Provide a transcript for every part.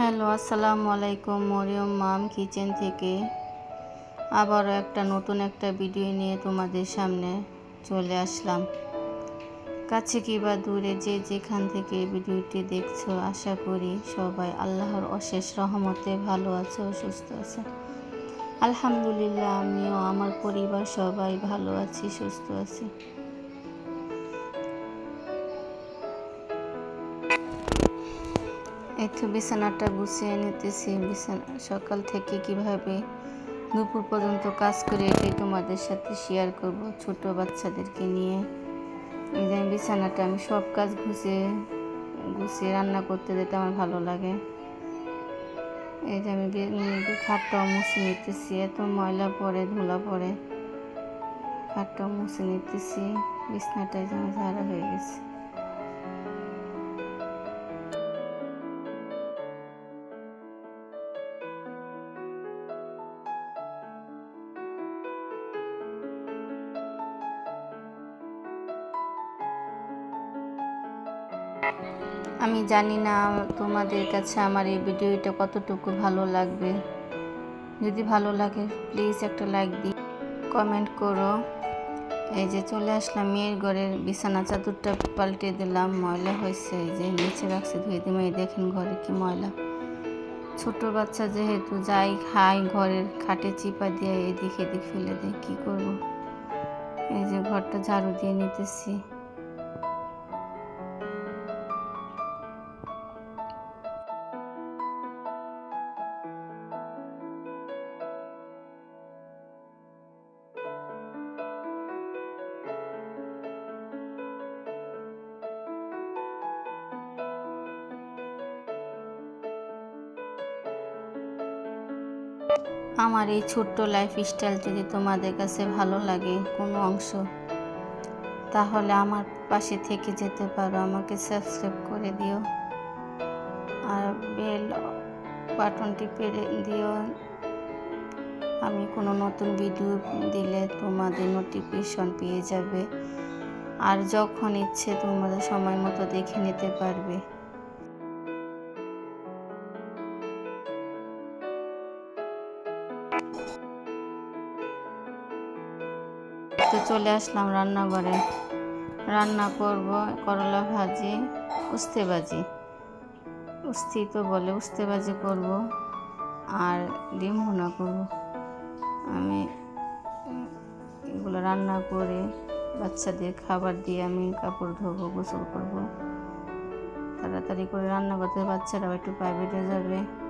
Hello, আসসালামু আলাইকুম মরিয়ম মাম kitchen থেকে। আবারও একটা নতুন একটা ভিডিও নিয়ে তোমাদের সামনে চলে আসলাম। কাছে কি বা দূরে যে যেখান থেকে ভিডিওটি দেখছ, আশা করি সবাই আল্লাহর অশেষ রহমতে ভালো আছো, সুস্থ আছো। আলহামদুলিল্লাহ, আমিও, আমার পরিবার সবাই ভালো আছি, সুস্থ আছি। তো বিছানাটা গুছিয়ে নিতেছি। বিছানা, সকাল থেকে কীভাবে দুপুর পর্যন্ত কাজ করে এটাই তোমাদের সাথে শেয়ার করব ছোট বাচ্চাদেরকে নিয়ে। এই যে বিছানাটা, আমি সব কাজ গুছিয়ে গুছিয়ে রান্না করতে যেতে আমার ভালো লাগে। এই যে আমি খাটটাও মুছে নিতেছি, এত ময়লা পরে ধুলা পড়ে। খাটটাও মুছে নিতেছি, বিছনাটাই যেন ঝাড়া হয়ে গেছে। আমি জানি না তোমাদের কাছে আমার এই ভিডিওটা কতটুকু ভালো লাগবে। যদি ভালো লাগে প্লিজ একটা লাইক দিই কমেন্ট করো। এই যে চলে আসলাম, মেয়ের ঘরের বিছানা চাদরটা পাল্টে দিলাম, ময়লা হয়েছে, এই যে নিচে রাখছে, ধুয়ে দিম এই দেখেন ঘরে কি ময়লা। ছোট বাচ্চা যেহেতু, যাই খাই, ঘরের খাটে চিপা দিয়ে এদিক এদিক ফেলে দেয় কী করব? এই যে ঘরটা ঝাড়ু দিয়ে নিতেছি। আমার এই ছোট্ট লাইফ স্টাইল যদি তোমাদের কাছে ভালো লাগে কোনো অংশ? তাহলে আমার পাশে থেকে যেতে পারো, আমাকে সাবস্ক্রাইব করে দিও। আর বেল বাটনটি পেরে দিও। আমি কোনো নতুন ভিডিও দিলে তোমাদের নোটিফিকেশন পেয়ে যাবে। আর যখন ইচ্ছে তোমাদের সময় মতো দেখে নিতে পারবে। চলে আসলাম রান্নাঘরে। রান্না করব করলা ভাজি, উস্তে ভাজি। উস্তি তো বলে উস্তে ভাজি করব আর ডিম ভুনা করব। আমি এগুলো রান্না করে বাচ্চাদের খাবার দিয়ে আমি কাপড় ধোবো, গোসল করব। তাড়াতাড়ি করে রান্না করতে বাচ্চারাও একটু প্রাইভেটে যাবে।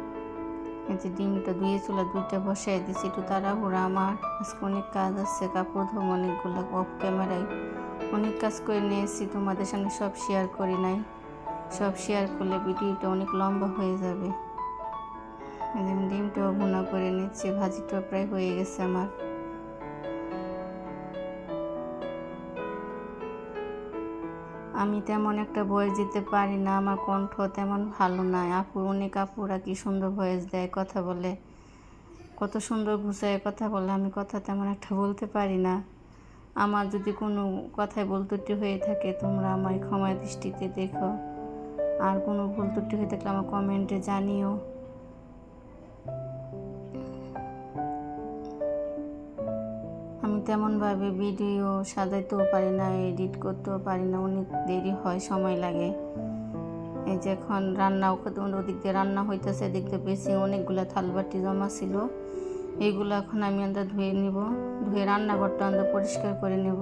এই যে ডিমটা ধুয়ে চুলা দুইটা বসাই দিছি, একটু তাড়াহুড়া আমার। আজকে অনেক কাজ আছে, কাপড় ধোম অনেকগুলো অফ ক্যামেরায় অনেক কাজ করে নিয়েছি, তোমাদের সঙ্গে সব শেয়ার করি নাই। সব শেয়ার করলে ভিডিওটা অনেক লম্বা হয়ে যাবে। ডিমটাও ভুনা করে নিচ্ছি, ভাজিটাও প্রায় হয়ে গেছে আমার। আমি তেমন একটা ভয়েস দিতে পারি না, আমার কণ্ঠ তেমন ভালো নয় আপুর অনেক আপুরা কি সুন্দর ভয়েস দেয়, কথা বলে। কত সুন্দর গুছায় কথা বলে, আমি কথা তেমন একটা বলতে পারি না। আমার যদি কোনো কথায় ভুল ত্রুটি হয়ে থাকে, তোমরা আমার ক্ষমা দৃষ্টিতে দেখো। আর কোনো ভুল ত্রুটি হয়ে থাকলে আমার কমেন্টে জানিও। তেমনভাবে ভিডিও সাজাইতেও পারি না, এডিট করতেও পারি না, অনেক দেরি হয়, সময় লাগে। এই যে এখন রান্না ওদিক দিয়ে রান্না হইতেছে, এদিক দিয়ে বেশি অনেকগুলো থালবাটি জমা ছিল। এইগুলো এখন আমি আন্দা ধুয়ে নিব, ধুয়ে রান্নাঘরটা আন্দা পরিষ্কার করে নেব।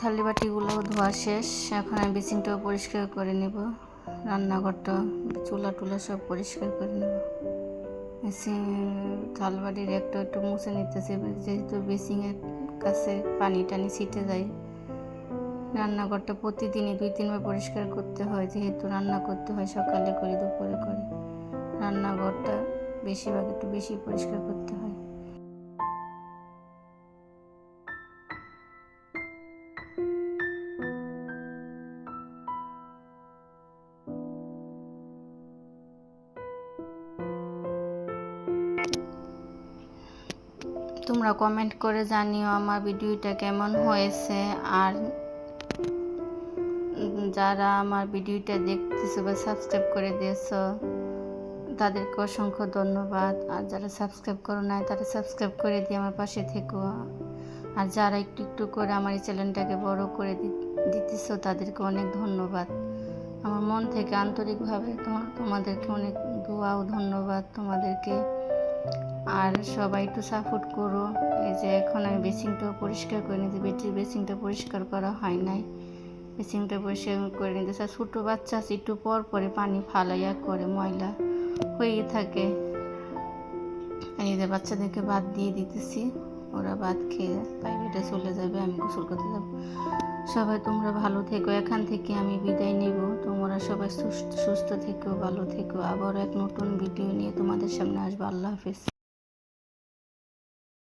থালি বাটিগুলো ধোয়া শেষ। এখন আমি বেসিনটাও পরিষ্কার করে নেব। রান্নাঘরটা, চুলা টুলা সব পরিষ্কার করে নেব। থালবাড়ির একটা একটু মুছে নিতেছে, যেহেতু বেসিংয়ের কাছে পানি টানি ছিটে যায়। রান্নাঘরটা প্রতিদিনই দুই তিনবার পরিষ্কার করতে হয়, যেহেতু রান্না করতে হয় সকালে করি, দুপুরে করি। রান্নাঘরটা বেশিরভাগ একটু বেশি পরিষ্কার করতে হয়। তোমরা কমেন্ট করে জানিও আমার ভিডিওটা কেমন হয়েছে। আর যারা আমার ভিডিওটা দেখতেছো বা সাবস্ক্রাইব করে দিয়েছ, তাদেরকে অসংখ্য ধন্যবাদ। আর যারা সাবস্ক্রাইব করো নাই, তারা সাবস্ক্রাইব করে দিয়ে আমার পাশে থেকো। আর যারা একটু একটু করে আমার এই চ্যানেলটাকে বড় করে দিতেছো, তাদেরকে অনেক ধন্যবাদ। আমার মন থেকে আন্তরিকভাবে তোমা- তোমাদেরকে অনেক দোয়া ও ধন্যবাদ। তোমাদেরকে আর সবাই একটু সাপোর্ট করো। এই যে এখন আমি বেসিংটাও পরিষ্কার করে নিতে বেটির বেসিংটা পরিষ্কার করা হয় নাই। বেসিংটা পরিষ্কার করে নিতে আর ছোটো বাচ্চা আছে, একটু পর পরে পানি ফালাইয়া করে ময়লা। হয়েই থাকে। এই যে বাচ্চাদেরকে বাদ দিয়ে দিতেছি। ওরা ভাত খেয়ে প্রাইভেটে চলে যাবে, আমি গোসল করতে যাব। সবাই তোমরা ভালো থেকো, এখান থেকে আমি বিদায় নেব। তোমরা সবাই সুস্থ সুস্থ থেকো, ভালো থেকো। আবার এক নতুন ভিডিও নিয়ে তোমাদের সামনে আসব। আল্লাহ হাফেজ।